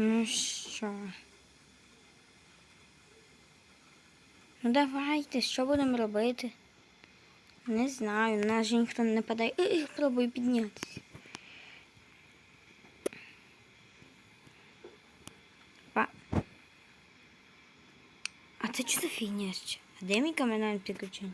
Ну що? Ну давайте, що будемо робити? Не знаю, нас же ніхто не нападає. Ей, пробую піднятися. Па. А це що за фігня ще? А де мій каменальний підключення?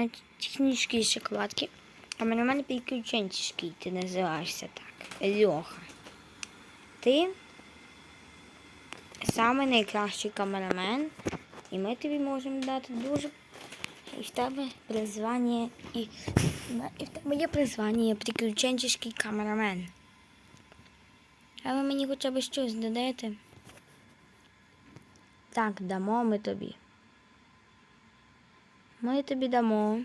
Навіть технічні шоколадки. А мене мене приключенческий, ти називаєшся так. Льоха. Ти самий найкращий камерамен, і ми тобі можемо дати дуже. І в тебе призвання, і, і в тебе є призвання приключенческий камерамен. А ви мені хоча б щось додаєте? Так, дамо ми тобі. Ми тобі дамо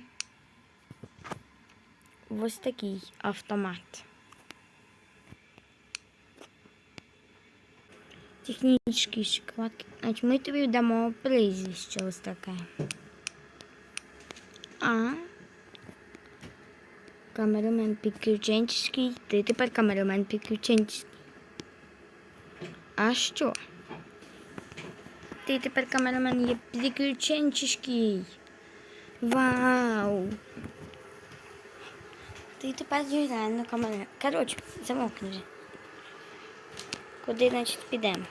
ось такий автомат. Технічні шоколадки. Значить, ми тобі дамо прізвище ось таке. А. Камерамен приключенческий. Ти тепер камерамен приключенческий. А що? Ти тепер камерамен є приключенческий. Вау! Ти тепер є реально камера. Коротше, замовкни вже. Куди, значить, підемо?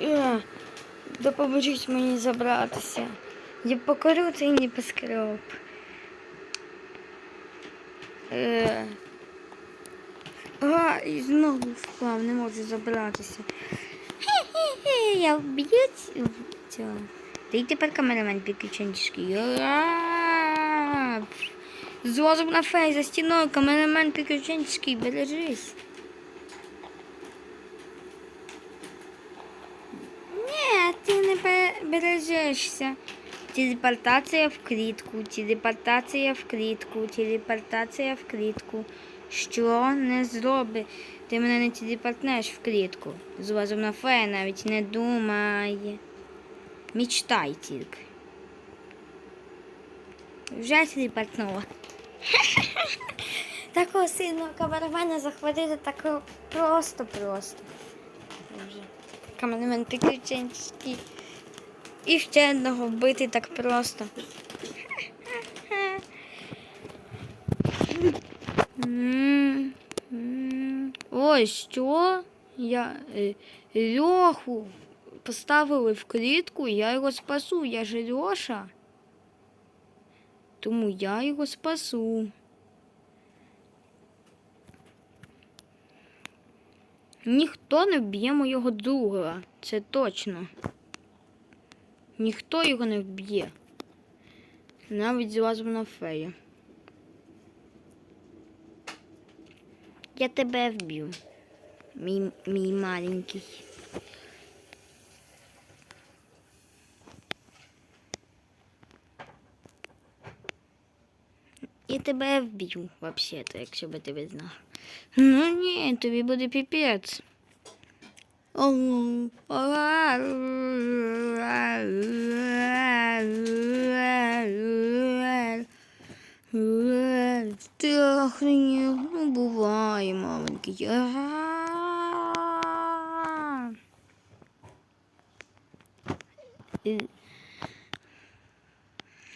Е, Допоможіть мені забратися. Я покорю цей небоскреб. Е, а, і знову впав, не можу забратися. Хе-хе-хе, я вб'ю цього. Ти тепер камерамен приключенческий. Ура! На фей за стіною, камерамен приключенческий, бережись. Ні, ти не бе- бережешся. Телепортація в клітку, телепортація в клітку, телепортація в клітку. Що не зроби? Ти мене не телепортнеш в клітку. З лазом на фея навіть не думай. Мечтай тільки. Вже телепортнула. Такого сильного камерамена захватити такого просто-просто. Камерамен приключенческий. І ще одного вбити так просто. Ой, що? Я е, Льоху поставили в клітку, я його спасу. Я ж Льоша. Тому я його спасу. Ніхто не вб'є моєго друга, це точно. Ніхто його не вб'є. Навіть злазом на фея. Я тебе вб'ю, мій, мій маленький. Я тебе вб'ю, взагалі-то, якщо би ти би знав. Ну ні, тобі буде піпець. Ти охренів, ну буває, маленький.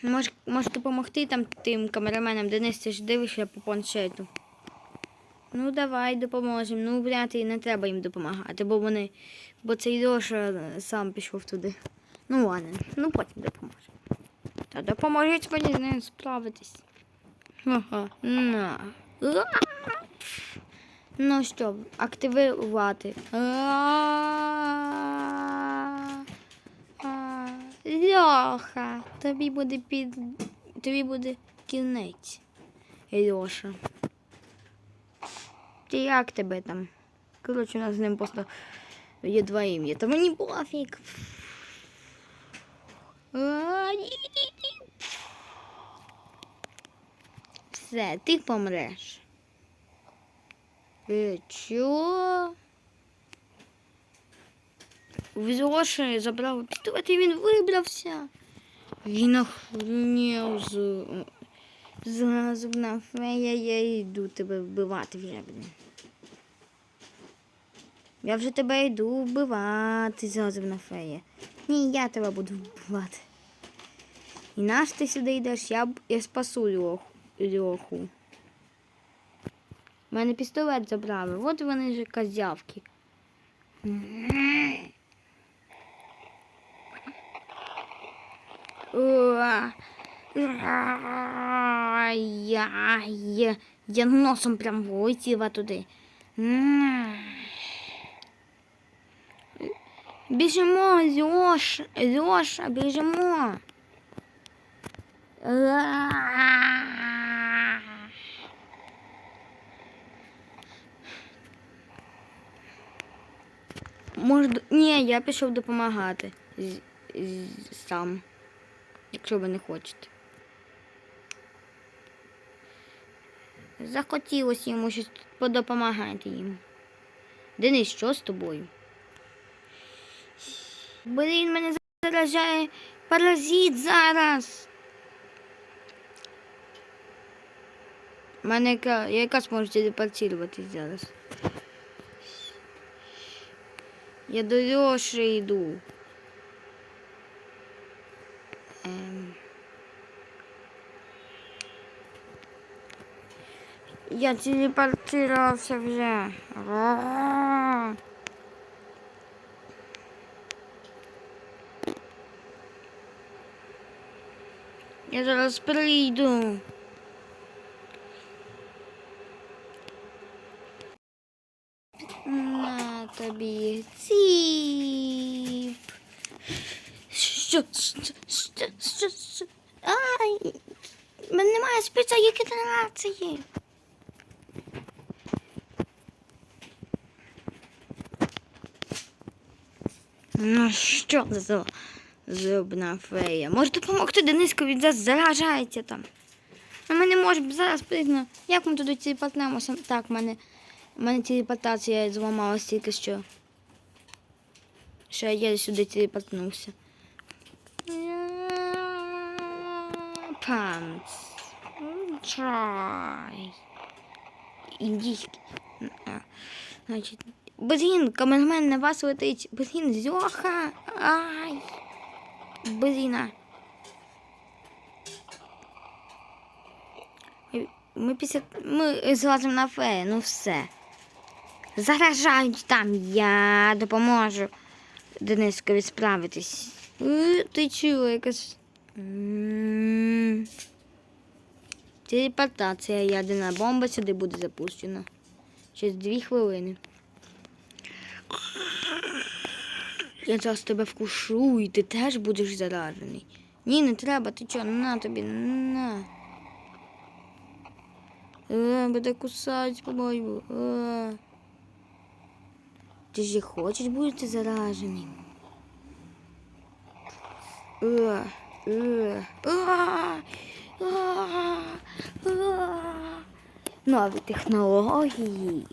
Може, може допомогти там тим камераменам, Денис, ти ж дивишся по планшету. Ну, давай допоможемо. Ну, брати, не треба їм допомагати, бо вони. Бо цей Льоша сам пішов туди. Ну ладно, ну потім допоможемо. Та допоможіть мені з ним справитись. Ага, на. Ну що, активувати. Льоха, тобі буде під. Тобі буде кінець. Льоша. Ти як тебе там? Коротше, у нас з ним просто є два ім'я. Та мені пофіг. А, ні-ні-ні. Все, ти помреш. Е, чо? Взявши, забрав пістолет і він вибрався. Він охренів з... Зразу фея, я йду тебе вбивати вже, блін. Я вже тебе йду вбивати, зразу фея. Ні, я тебе буду вбивати. І наш ти сюди йдеш, я, я спасу Льоху. Льоху. У мене пістолет забрали. От вони ж козявки. Я носом прям влетіла туди. Біжимо, Льош, Льоша, біжимо. А. Може, ні, я пішов допомагати сам, якщо ви не хочете. Захотілося йому щось подопомагати їм. Денис, що з тобою? Блін, мене заражає паразит зараз. Мене яка, я якраз можу зараз. Я до Льоші йду. Ем. Я телепортировался вже. Ра. Я зараз прийду. На тобі ціп. Що? Що? Що? Що? Ай! Мене немає спеціальної генерації. Ну що за зубна фея? Може допомогти Денискові зараз заражається там. А ми не можемо зараз прийти. Як ми туди телепортнемося? Так, в мене, в мене телепортація зламалась тільки що. Що я сюди телепортнувся. Панц. Чай. Індійський. Значить, блін, камермен на вас летить. Блін, зьоха. Ай. Бліна. Ми після. Ми злазимо на фею, ну все. Заражають там, я допоможу Денискові справитись. Е, Ти чула якась. Телепортація, ядерна бомба сюди буде запущена. Через дві хвилини. Я зараз тебе вкушу і ти теж будеш заражений. Ні, не треба, ти чого, на тобі, на. Е, буде кусать, по-моєму. Е. Ти ж хочеш бути зараженим. А, а, а. Нові технології.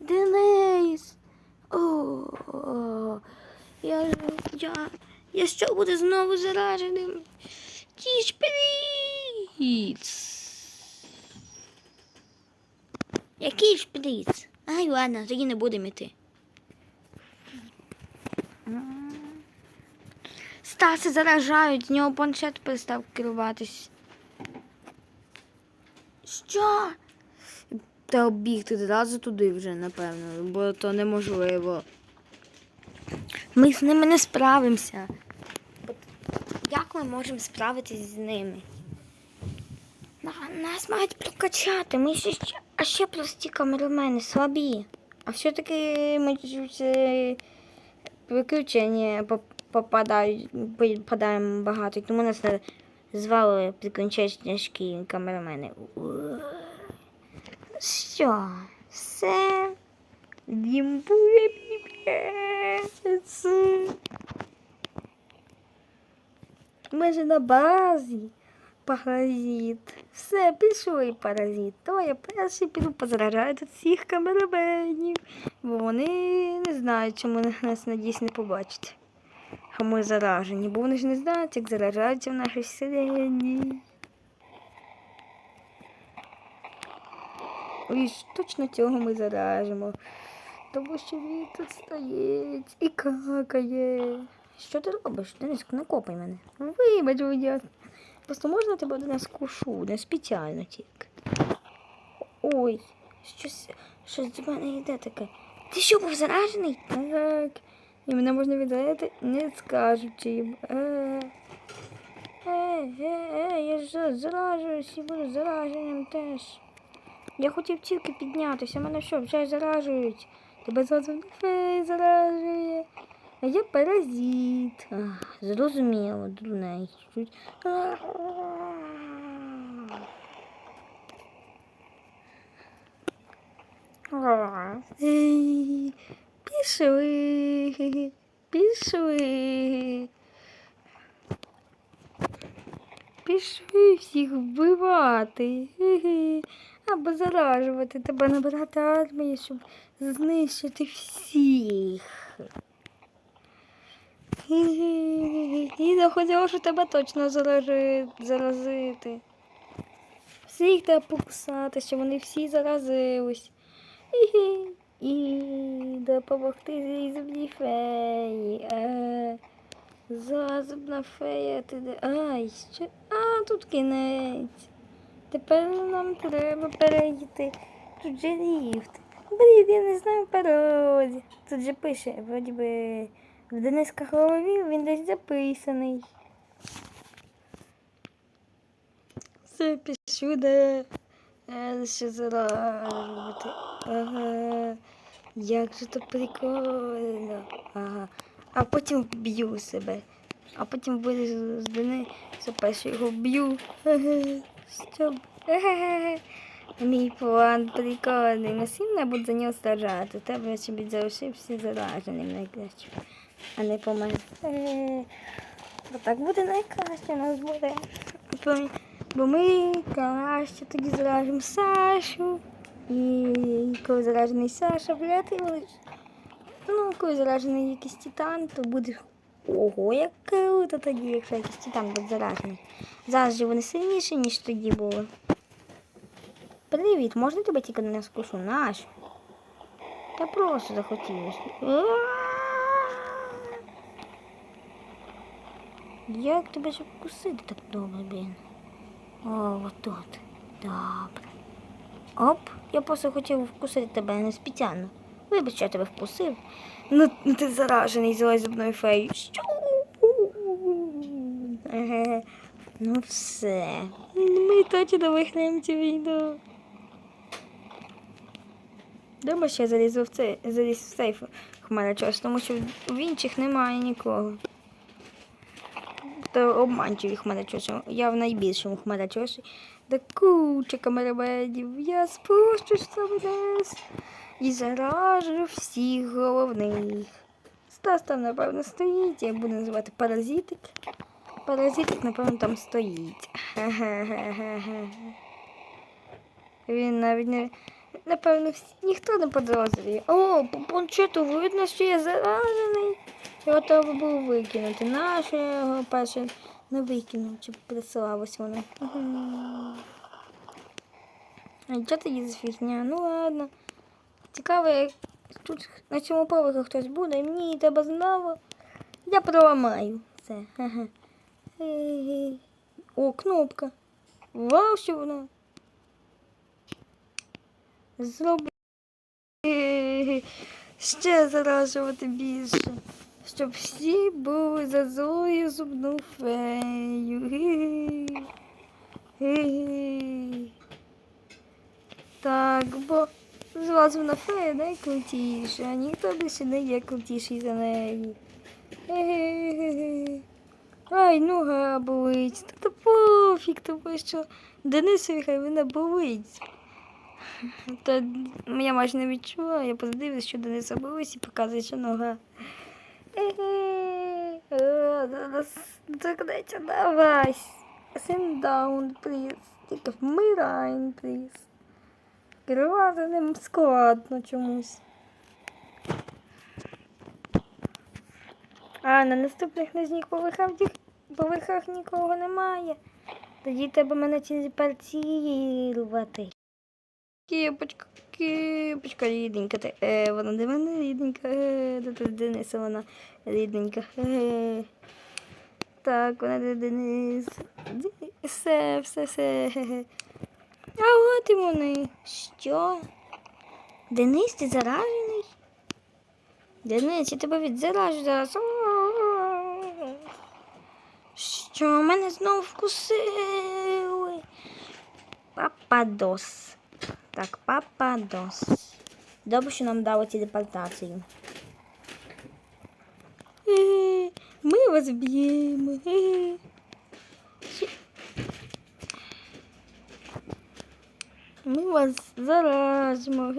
Денис. О, я, я, я що буду знову зараженим? Ті шприц. Який шприц? Ай, ладно, тоді не будемо йти. Стаси заражають, з нього планшет перестав керуватись. Що? Та бігти одразу туди вже, напевно, бо то неможливо. Ми з ними не справимося. Як ми можемо справитись з ними? Нас мають прокачати. Ми ще, ще- ще прості камерамени, слабі. А все-таки ми чуть е, приключення попадають, попадаємо багато, тому нас звали приключенчі камерамени. Що? Все. Їм буде піпець. Ми ж на базі. Паразит. Все, пішли, паразит. То перший піду позаражаю тут всіх камераменів. Бо вони не знають, чому нас надіюсь не побачать. А ми заражені, бо вони ж не знають, як заражаються в нашій вселенні. І ж точно цього ми заражимо. Тому що він тут стоїть і какає. Що ти робиш? Дениску, не копай мене. Вибач, я. Просто можна тебе до нас кушу, не спеціально тільки. Ой, щось, щось до мене йде таке. Ти що був заражений? Так. І мене можна віддати, не скажучи їм. Е, е, е, е, я ж заражуюсь і буду зараженням теж. Я хотів тільки піднятися, мене що, вже заражують. Тебе зразу заражує. А я паразит. Ах, зрозуміло, дурней. Пішли. Пішли. Пішли всіх вбивати. Або заражувати тебе набирати армію, щоб знищити всіх. Ге-ге. І захотіло, що тебе точно заразити. Всіх треба покусати, щоб вони всі заразились. І допомогти зі зубній феї. Е, Зазубна фея, ти де. Ай, що? А, тут кінець. Тепер нам треба перейти. Тут же ліфт. Блін, я не знаю пароль. Тут же пише, вроді би, в Дениска голові він десь записаний. Все пішуде. Ще заражувати. Ага. Як же то прикольно. Ага. А потім вб'ю себе. А потім буде з Дениса перший його. Ага. Щоб. Мій план прикольний. Насім не буду за нього страждати. Тебе щоб залишився зараженим найкраще. А не помер. Е, Бо так буде найкраще у нас буде. Бо- ми краще тоді заражимо Сашу. І коли заражений Саша, врятуєш. Ну, коли заражений якийсь титан, то буде. Ого, як круто тоді, якщо якийсь титан буде заражений. Зараз же вони сильніші, ніж тоді були. Привіт, можна тебе тільки не скушу? Наш? Та просто захотілося. Як тебе ж вкусити так добре, блін? О, отут. Добре. Оп, я просто хотів вкусити тебе не спеціально. Вибач, що я тебе вкусив. Ну, ну ти заражений злою зубною феєю. Що? Ну все. Ми точно виграємо цю війну. Думаю, що я залізу в цей, заліз в сейф хмарочос, тому що в інших немає нікого. Та обманчиві хмарочоси. Я в найбільшому хмарочосі. Та куча камераменів. Я спущусь сам вниз і заражу всіх головних. Стас там, напевно, стоїть, я буду називати паразитик. Паразитик, напевно, там стоїть. Він навіть не. Напевно, всі, ніхто не подозрює. О, по планшету видно, що я заражений. Його треба було викинути. Я його перше не викинув, чи присилалось воно. А що тоді за фігня? Ну ладно. Цікаво, як тут на цьому поверху хтось буде, мені треба знову. Я проламаю. Все. О, кнопка. Вау, що воно. Зроби. Ще заражувати більше. Щоб всі були за злою зубну фею. Ей. Ей. Так, бо злазу фея найкрутіша, а ніхто більше не є крутіший за неї. Ай, нога болить. Та то пофіг, тому що Денисові хай вона болить. Та я майже не відчула, я подивилася, що Дениса болить і показує, що нога. Торкнеться, давай. Send down, please. Тільки вмираємо, please. Керувати ним складно чомусь. А, на наступних нижніх поверхах, поверхах нікого немає. Тоді треба мене телепортувати. Кіпочка, кіпочка рідненька. Ти, е, вона до мене рідненька. Е, до Дениса вона рідненька. Е. Так, вона до Денис. Все, все, все. А от і вони. Що? Денис, ти заражений? Денис, я тебе відзаражу зараз. Що мене знову вкусили? Пападос. Так, пападос. Добре, що нам дали телепортацію. Е, Ми вас б'ємо. Ми вас заражимо.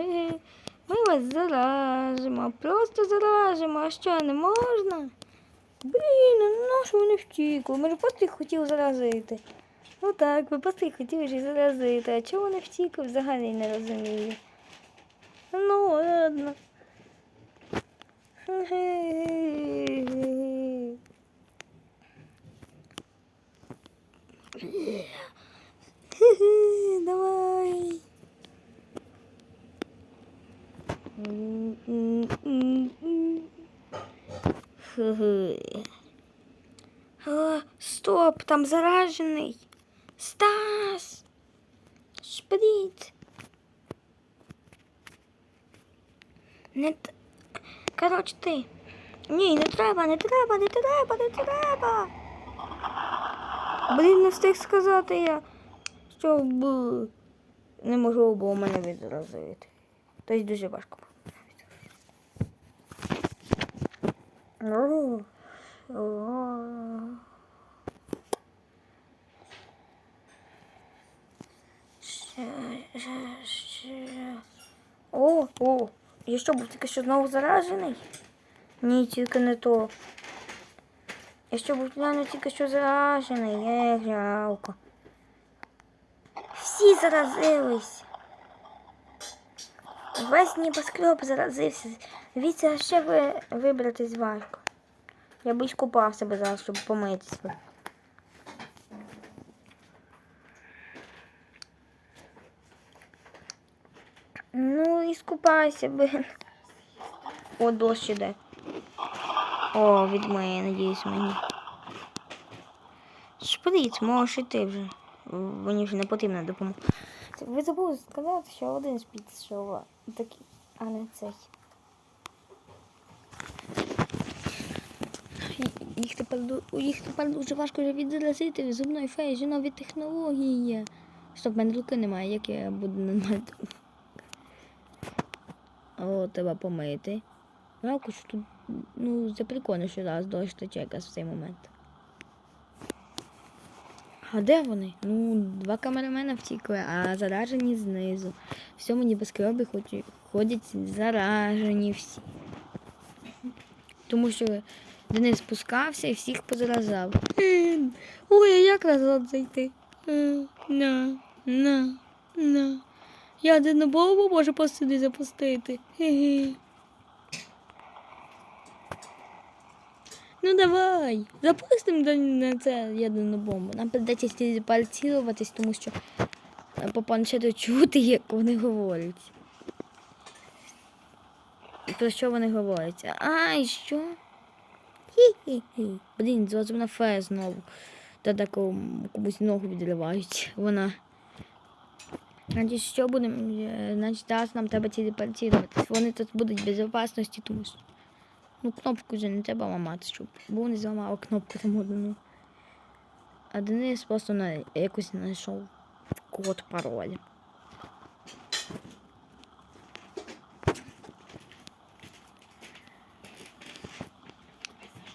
Ми вас заражимо. Просто заражимо. А що, не можна? Блін, ну нащо вони втікли? Ми ж просто їх хотіли заразити. Ну так, ви просто хотіли ж заразити. А чого вони втікли, взагалі не розумію. Ну, ладно. Давай. Хе-хе. Стоп, там заражений. Стас. Шприт. Не т- Коротше, ти. Ні, не треба, не треба, не треба, не треба. Блін, не встиг сказати я, що б неможливо було мене відразити. Тобто дуже важко. було. О. Ще, ще, ще. О, о, я що був тільки що знову заражений? Ні, тільки не то. Я що був реально тільки що заражений, як жалко. Всі заразились. Весь небоскреб заразився. Віця ще ви, вибратись важко. Я б і скупав себе зараз, щоб помитися. Ну і скупайся, блин. О, дощ іде. О, від мене, надіюсь, мені. Шприц, можеш іти вже. Мені вже не потрібна допомога. Ви забули сказати, що один шприц, що такий, а не цей. Їх тепер, їх тепер дуже важко вже відразити зубної феї, нові технології. Стоп, в мене руки немає, як я буду нормально. О, треба помити. Жалко, що тут, ну, це прикольно, що зараз дощ тече якраз в цей момент. А де вони? Ну, два камерамена втікли, а заражені знизу. В всьому небоскребі хоч- ходять заражені всі. Тому що Денис спускався і всіх позаразав. Ой, а як назад зайти? На, на, на. Я де бомбу можу посюди запустити. Хе-хе. Ну давай, запустимо на це ядерну бомбу. Нам придеться телепортуватись, тому що е, по планшету чути, як вони говорять. Про що вони говорять? Ай, що? Хі-хі-хі. Блін, зрозумна фея знову. Та таку комусь ногу відривають. Вона. Значить, що будемо? Е, Значить, зараз нам треба телепортуватись. Вони тут будуть в безпечності, тому що. Ну, кнопку вже не треба ламати, щоб. Бо вони зламали кнопку там одну. А Денис просто на якось знайшов код пароля.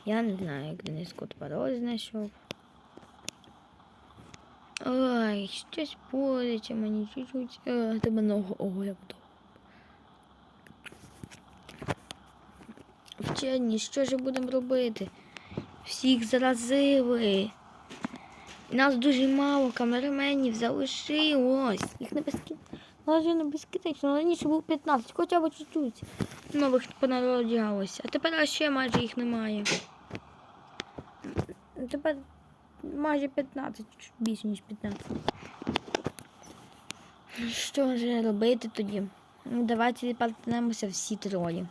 Я не знаю, як Денис код пароль знайшов. Ой, щось боляче мені чуть-чуть. Тебе ногу буду. Вчені, що ж будемо робити? Всіх заразили. Нас дуже мало камераменів залишилось. Їх не безкін... Навіть не безкінечно, раніше було 15, хоча б чуть-чуть нових понароджалося. А тепер ще майже їх немає. Тепер майже 15, чуть більше, ніж 15. Що ж робити тоді? Ну, давайте відпартнемося всі троє.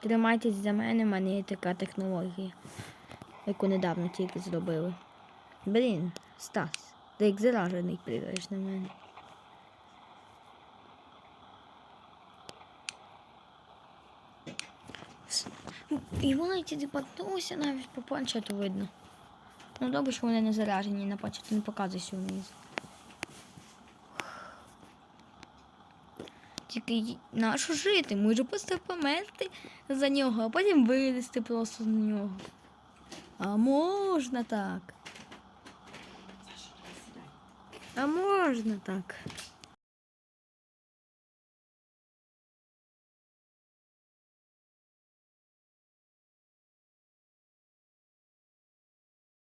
Тримайтесь за мене, в мене є така технологія, яку недавно тільки зробили. Блін, Стас, ти як заражений пригаєш на мене. І ті депортнулися навіть по планшету видно. Ну добре, що вони не заряжені, на планшеті не показує що вниз. Тільки нащо жити? Може просто померти за нього, а потім вилізти просто на нього. А можна так. А можна так.